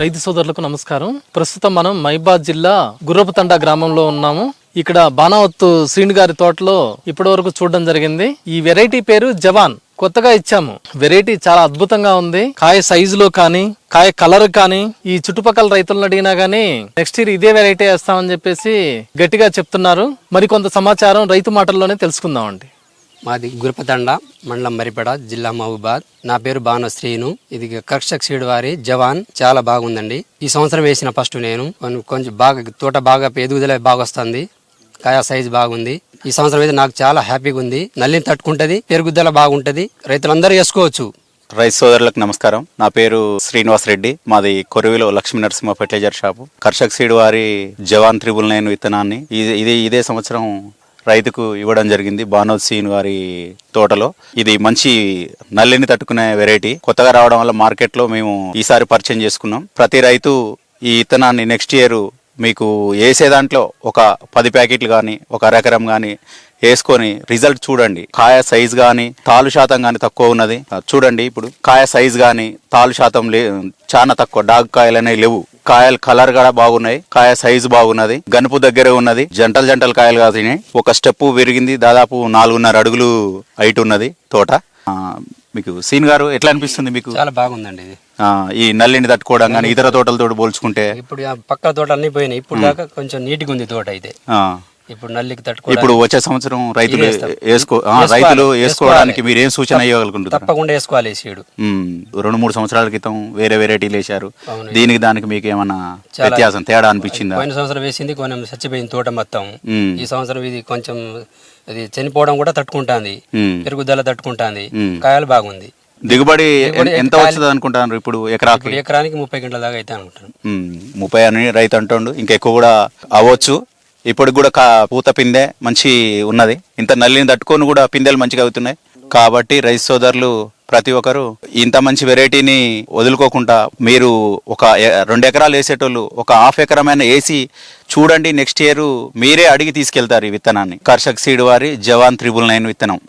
రైతు సోదరులకు నమస్కారం. ప్రస్తుతం మనం మైబాద్ జిల్లా గుర్రపుతండ గ్రామంలో ఉన్నాము. ఇక్కడ బాణావత్తు శ్రీని గారి తోటలో ఇప్పటి వరకు చూడడం జరిగింది. ఈ వెరైటీ పేరు జవాన్. కొత్తగా ఇచ్చాము. వెరైటీ చాలా అద్భుతంగా ఉంది. కాయ సైజులో కానీ కాయ కలర్ కానీ ఈ చుట్టుపక్కల రైతులను అడిగినా గానీ నెక్స్ట్ ఇయర్ ఇదే వెరైటీ వేస్తామని చెప్పేసి గట్టిగా చెప్తున్నారు. మరికొంత సమాచారం రైతు మాటల్లోనే తెలుసుకుందామండి. మాది గురుపతండ మండలం మరిపడ జిల్లా మహబూబాద్. నా పేరు బాణ శ్రీను. ఇది కక్షక్ సీడ్ వారి జవాన్. చాలా బాగుందండి. ఈ సంవత్సరం వేసిన ఫస్ట్ నేను. కొంచెం బాగా తోట బాగా ఎదుగుదల బాగా వస్తుంది కాయ సైజు బాగుంది. ఈ సంవత్సరం అయితే నాకు చాలా హ్యాపీగా ఉంది. నల్లిని తట్టుకుంటది పెరుగుదల బాగుంటది. రైతులందరూ వేసుకోవచ్చు రైతు సోదరులకు నమస్కారం. నా పేరు శ్రీనివాస్ రెడ్డి. మాది కొరవిలో Lakshmi Narasimha fertilizer shop. Karshak seed వారి జవాన్ త్రిబుల్ నైన్ విత్తనాన్ని ఇది ఇది ఇదే సంవత్సరం రైతుకు ఇవ్వడం జరిగింది బానోద్ సీన్ వారి తోటలో. ఇది మంచి నల్లిని తట్టుకునే వెరైటీ. కొత్తగా రావడం వల్ల మార్కెట్లో మేము ఈసారి పరిచయం చేసుకున్నాం. ప్రతి రైతు ఈ విత్తనాన్ని నెక్స్ట్ ఇయర్ మీకు వేసే దాంట్లో ఒక పది ప్యాకెట్లు కానీ ఒక అరెకరం కానీ వేసుకొని రిజల్ట్ చూడండి. కాయ సైజ్ కానీ తాలు శాతం కానీ తక్కువ ఉన్నది. చూడండి ఇప్పుడు. కాయ సైజ్ కానీ తాలు శాతం లే చాలా తక్కువ. డాగ్ కాయలు అనేవి లేవు. కాయలు కలర్ కూడా బాగున్నాయి. కాయ సైజు బాగున్నది. గనుపు దగ్గరే ఉన్నది. జంటలు జంటలు కాయలు కాసినాయి ఒక స్టెప్ విరిగింది. దాదాపు నాలుగున్నర అడుగులు హైట్ ఉన్నది తోట. ఆ, మీకు సీన్ గారు ఎట్లా అనిపిస్తుంది మీకు? చాలా బాగుందండి ఇది. ఆ, ఈ నల్లిని తట్టుకోవడం కానీ ఇతర తోటలతో పోల్చుకుంటే? ఇప్పుడు పక్క తోట అన్ని పోయినాయి. ఇప్పుడు దాకా కొంచెం నీట్గా ఉంది తోట అయితే. ఇప్పుడు నల్లికి తట్టుకో ఇప్పుడు వచ్చే సంవత్సరం రైతులు. వేసుకో. రైతులు వేసుకోవడానికి. మీరు ఏం సూచన ఇవ్వగలుగుతారు తప్పకుండా వేసుకోవాలి ఈ సీడు రెండు మూడు సంవత్సరాల క్రితం వేరే వెరైటీలు వేశారు. దీనికి దానికి మీకు ఏమన్నా వ్యత్యాసం తేడా అనిపించిందా పోయిన సంవత్సరం వేసింది కొంచెం చచ్చిపోయింది తోట మొత్తం. ఈ సంవత్సరం ఇది కొంచెం అది చనిపోవడం కూడా తట్టుకుంటాంది. పెరుగుదల తట్టుకుంటాంది. కాయలు బాగుంది దిగుబడి ఎంత వస్తుంది అనుకుంటారు ఇప్పుడు ఎకరాకి ఎకరానికి ముప్పై గంటల దాకా అయితే అనుకుంటాను ముప్పై అని రైతు అంటుండు ఇంకా ఎక్కువ కూడా అవ్వచ్చు ఇప్పటికి కూడా కా- పూత పిందె మంచి ఉన్నది. ఇంత నల్లిని తట్టుకొని కూడా పిందెలు మంచిగా అవుతున్నాయి. కాబట్టి రైస్ సోదరులు ప్రతి ఒక్కరు ఇంత మంచి వెరైటీని వదులుకోకుండా మీరు ఒక రెండు ఎకరాలు వేసేటోళ్ళు ఒక హాఫ్ ఎకరమైన వేసి చూడండి నెక్స్ట్ ఇయర్ మీరే అడిగి తీసుకెళ్తారు ఈ విత్తనాన్ని. కర్షక్ సీడ్ వారి జవాన్ త్రిబుల్ నైన్ విత్తనం.